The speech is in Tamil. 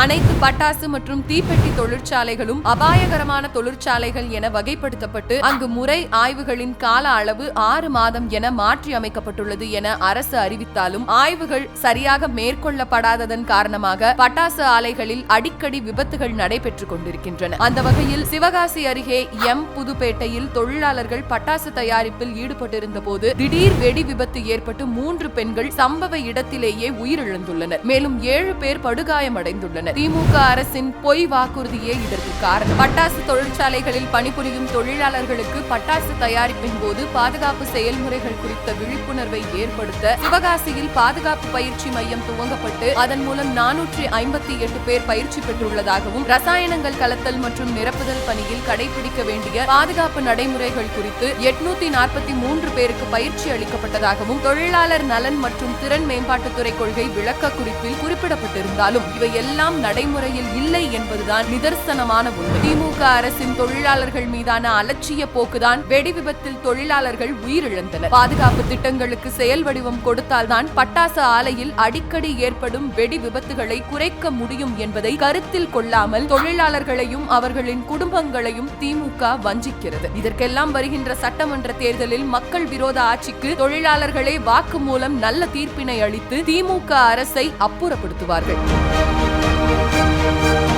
அனைத்து பட்டாசு மற்றும் தீப்பெட்டி தொழிற்சாலைகளும் அபாயகரமான தொழிற்சாலைகள் என வகைப்படுத்தப்பட்டு அங்கு முறை ஆய்வுகளின் கால அளவு ஆறு மாதம் என மாற்றி அமைக்கப்பட்டுள்ளது என அரசு அறிவித்தாலும் ஆய்வுகள் சரியாக மேற்கொள்ளப்படாததன் காரணமாக பட்டாசு ஆலைகளில் அடிக்கடி விபத்துகள் நடைபெற்றுக் கொண்டிருக்கின்றன. அந்த வகையில் சிவகாசி அருகே எம் புதுப்பேட்டையில் தொழிலாளர்கள் பட்டாசு தயாரிப்பில் ஈடுபட்டிருந்த போது திடீர் வெடி விபத்து ஏற்பட்டு மூன்று பெண்கள் சம்பவ இடத்திலேயே உயிரிழந்துள்ளனர். மேலும் ஏழு பேர் படுகாயமடைந்துள்ளனர். திமுக அரசின் பொய் வாக்குறுதியே இதற்கு காரணம். பட்டாசு தொழிற்சாலைகளில் பணிபுரியும் தொழிலாளர்களுக்கு பட்டாசு தயாரிப்பின் போது பாதுகாப்பு செயல்முறைகள் குறித்த விழிப்புணர்வை ஏற்படுத்த சிவகாசியில் பாதுகாப்பு பயிற்சி மையம் துவங்கப்பட்டு அதன் மூலம் நானூற்றி ஐம்பத்தி எட்டு பேர் பயிற்சி பெற்றுள்ளதாகவும் ரசாயனங்கள் கலத்தல் மற்றும் நிரப்புதல் பணியில் கடைபிடிக்க வேண்டிய பாதுகாப்பு நடைமுறைகள் குறித்து எட்நூத்தி நாற்பத்தி மூன்று பேருக்கு பயிற்சி அளிக்கப்பட்டதாகவும் தொழிலாளர் நலன் மற்றும் திறன் மேம்பாட்டுத்துறை கொள்கை விளக்க குறிப்பில் குறிப்பிடப்பட்டிருந்தாலும் இவை எல்லாம் நடைமுறையில் இல்லை என்பதுதான் நிதர்சனமான உண்மை. திமுக அரசின் தொழிலாளர்கள் மீதான அலட்சிய போக்குதான் வெடி விபத்தில் தொழிலாளர்கள் உயிரிழந்தனர். பாதுகாப்பு திட்டங்களுக்கு செயல் வடிவம் கொடுத்தால்தான் பட்டாசு ஆலையில் அடிக்கடி ஏற்படும் வெடி விபத்துகளை குறைக்க முடியும் என்பதை கருத்தில் கொள்ளாமல் தொழிலாளர்களையும் அவர்களின் குடும்பங்களையும் திமுக வஞ்சிக்கிறது. இதற்கெல்லாம் வருகின்ற சட்டமன்ற தேர்தலில் மக்கள் விரோத ஆட்சிக்கு தொழிலாளர்களே வாக்கு மூலம் நல்ல தீர்ப்பினை அளித்து திமுக அரசை அப்புறப்படுத்துவார்கள். Música